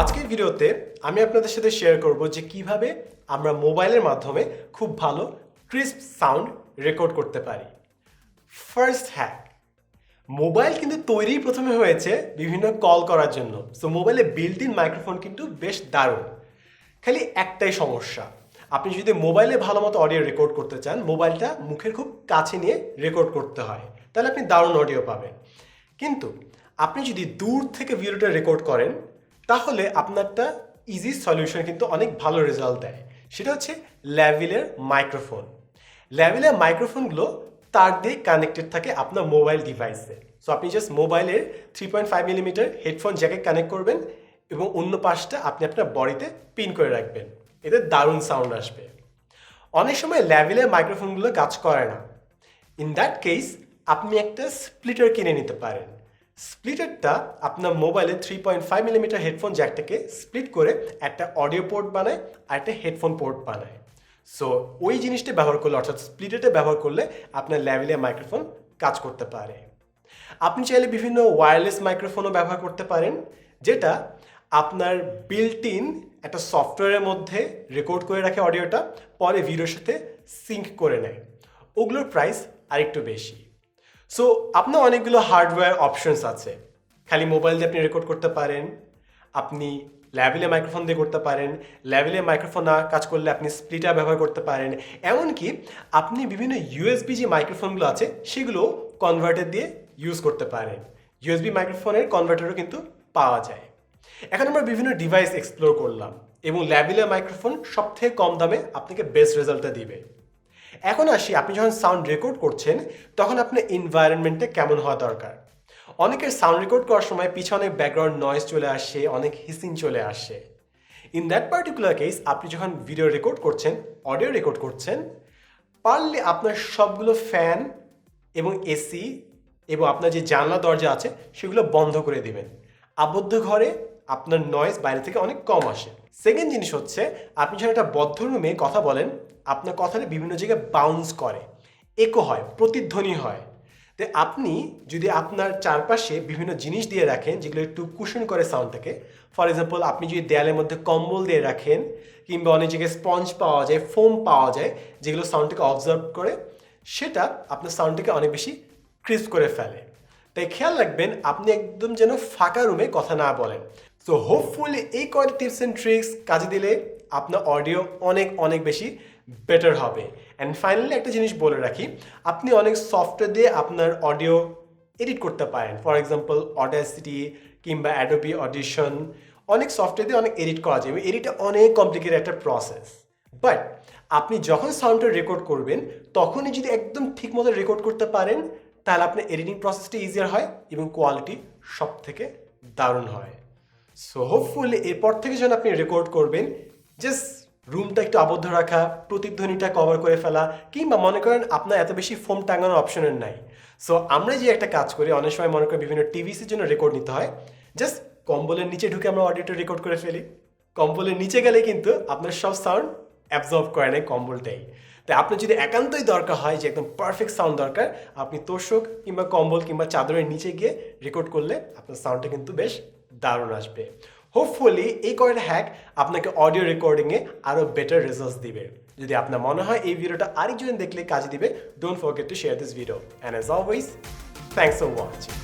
আজকের ভিডিওতে আমি আপনাদের সাথে শেয়ার করব যে কীভাবে আমরা মোবাইলের মাধ্যমে খুব ভালো ক্রিস্প সাউন্ড রেকর্ড করতে পারি। ফার্স্ট হ্যাক মোবাইল কিন্তু তৈরি প্রথমে হয়েছে বিভিন্ন কল করার জন্য। সো মোবাইলে বিল্ট ইন মাইক্রোফোন কিন্তু বেশ দারুণ। খালি একটাই সমস্যা, আপনি যদি মোবাইলে ভালো মতো অডিও রেকর্ড করতে চান, মোবাইলটা মুখের খুব কাছে নিয়ে রেকর্ড করতে হয়, তাহলে আপনি দারুণ অডিও পাবেন। কিন্তু আপনি যদি দূর থেকে ভিডিওটা রেকর্ড করেন তাহলে আপনারটা ইজি সলিউশন কিন্তু অনেক ভালো রেজাল্ট দেয়। সেটা হচ্ছে ল্যাভিলের মাইক্রোফোন ল্যাভিলের মাইক্রোফোনগুলো তার দিয়ে কানেক্টেড থাকে আপনার মোবাইল ডিভাইসে সো আপনি জাস্ট মোবাইলের three point five millimetre headphone জ্যাকে connect করবেন এবং অন্য পাশটা আপনি আপনার বডিতে পিন করে রাখবেন। এতে দারুণ সাউন্ড আসবে। অনেক সময় ল্যাভিলের মাইক্রোফোনগুলো কাজ করে না। ইন দ্যাট কেস আপনি একটা স্প্লিটার কিনে নিতে পারেন। স্প্লিটারটা আপনার মোবাইলে three point five millimetre headphone জ্যাকটাকে split করে একটা অডিও পোর্ট বানায় আর একটা হেডফোন পোর্ট বানায়। সো ওই জিনিসটা ব্যবহার করলে, অর্থাৎ স্প্লিটারটা ব্যবহার করলে আপনার ল্যাভিলিয়া মাইক্রোফোন কাজ করতে পারে। আপনি চাইলে বিভিন্ন ওয়্যারলেস মাইক্রোফোনও ব্যবহার করতে পারেন, যেটা আপনার বিল্ট ইন একটা সফটওয়্যারের মধ্যে রেকর্ড করে রাখে অডিওটা পরে ভিডিওর সাথে সিঙ্ক করে নেয়। ওগুলোর প্রাইস আরেকটু বেশি। সো আপনার অনেকগুলো হার্ডওয়্যার অপশনস আছে। খালি মোবাইল দিয়ে আপনি রেকর্ড করতে পারেন, আপনি ল্যাবেলে মাইক্রোফোন দিয়ে করতে পারেন ল্যাবেলে মাইক্রোফোন না কাজ করলে আপনি স্প্লিটার ব্যবহার করতে পারেন। এমনকি আপনি বিভিন্ন ইউএসবি যে মাইক্রোফোনগুলো আছে, সেগুলো কনভার্টার দিয়ে ইউজ করতে পারেন। ইউএসবি মাইক্রোফোনের কনভার্টারও কিন্তু পাওয়া যায়। এখন আমরা বিভিন্ন ডিভাইস এক্সপ্লোর করলাম এবং ল্যাবিলা মাইক্রোফোন সবথেকে কম দামে আপনাকে বেস্ট রেজাল্টটা দিবে। এখন আসি, আপনি যখন সাউন্ড রেকর্ড করছেন, তখন আপনার এনভায়রনমেন্টে কেমন হওয়া দরকার? অনেকের সাউন্ড রেকর্ড করার সময় পিছনে ব্যাকগ্রাউন্ড নয়েজ চলে আসে, অনেক হিসিং চলে আসে। ইন দ্যাট পার্টিকুলার কেস আপনি যখন ভিডিও রেকর্ড করছেন অডিও রেকর্ড করছেন, পারলে আপনার সবগুলো ফ্যান এবং এসি এবং আপনার যে জানলা দরজা আছে, সেগুলো বন্ধ করে দেবেন। আবদ্ধ ঘরে আপনার নয়েজ বাইরে থেকে অনেক কম আসে। সেকেন্ড জিনিস হচ্ছে, আপনি যখন একটা বদ্ধ রুমে কথা বলেন, আপনার কথাটা বিভিন্ন জায়গায় বাউন্স করে। একো হয়, প্রতিধ্বনি হয়। তো আপনি যদি আপনার চারপাশে বিভিন্ন জিনিস দিয়ে রাখেন, যেগুলো একটু কুশন করে সাউন্ডটাকে ফর এক্সাম্পল আপনি যদি দেয়ালের মধ্যে কম্বল দিয়ে রাখেন, কিংবা অনেক জায়গায় স্পঞ্জ পাওয়া যায় ফোম পাওয়া যায়, যেগুলো সাউন্ডটাকে অবজার্ভ করে, সেটা আপনার সাউন্ডটাকে অনেক বেশি ক্রিস্প করে ফেলে। তাই খেয়াল রাখবেন, আপনি একদম যেন ফাঁকা রুমে কথা না বলেন। সো হোপফুলি এই কয়টা টিপস অ্যান্ড ট্রিক্স কাজে দিলে আপনার অডিও অনেক অনেক বেশি বেটার হবে. অ্যান্ড ফাইনালি একটা জিনিস বলে রাখি, আপনি অনেক সফটওয়্যার দিয়ে আপনার অডিও এডিট করতে পারেন। ফর এক্সাম্পল অডাসিটি কিংবা অ্যাডোবি অডিশন অনেক সফটওয়্যার দিয়ে অনেক এডিট করা যায়। এডিটটা অনেক কমপ্লিকেটেড একটা প্রসেস বাট আপনি যখন সাউন্ডটা রেকর্ড করবেন, তখনই যদি একদম ঠিক মতো রেকর্ড করতে পারেন, তাহলে আপনার এডিটিং প্রসেসটা ইজিয়ার হয় এবং কোয়ালিটি সব থেকে দারুণ হয়। সো হোপফুলি এরপর থেকে যখন আপনি রেকর্ড করবেন জাস্ট রুমটা একটু আবদ্ধ রাখা, প্রতিধ্বনিটা কভার করে ফেলা, কিংবা মনে করেন আপনার এত বেশি ফোম টাঙানোর অপশনের নাই। সো আমরা যে একটা কাজ করি, অনেক সময় মনে করি বিভিন্ন টিভিসির জন্য রেকর্ড নিতে হয়। জাস্ট কম্বলের নিচে ঢুকে আমরা অডিওটা রেকর্ড করে ফেলি। কম্বলের নিচে গেলে কিন্তু আপনার সব সাউন্ড অ্যাবজর্ব করে নেয় কম্বলটাই। তাই আপনার যদি একান্তই দরকার হয় যে একদম পারফেক্ট সাউন্ড দরকার, আপনি তোষক কিংবা কম্বল কিংবা চাদরের নিচে গিয়ে রেকর্ড করলে আপনার সাউন্ডটা কিন্তু বেশ দারুণ আসবে। হোপফুলি এই কয়েকটা হ্যাক আপনাকে অডিও রেকর্ডিংয়ে আরও বেটার রেজাল্টস দিবে। যদি আপনার মনে হয় এই ভিডিওটা আরেকজন দেখলে কাজে দিবে don't forget to share this video and as always thanks for watching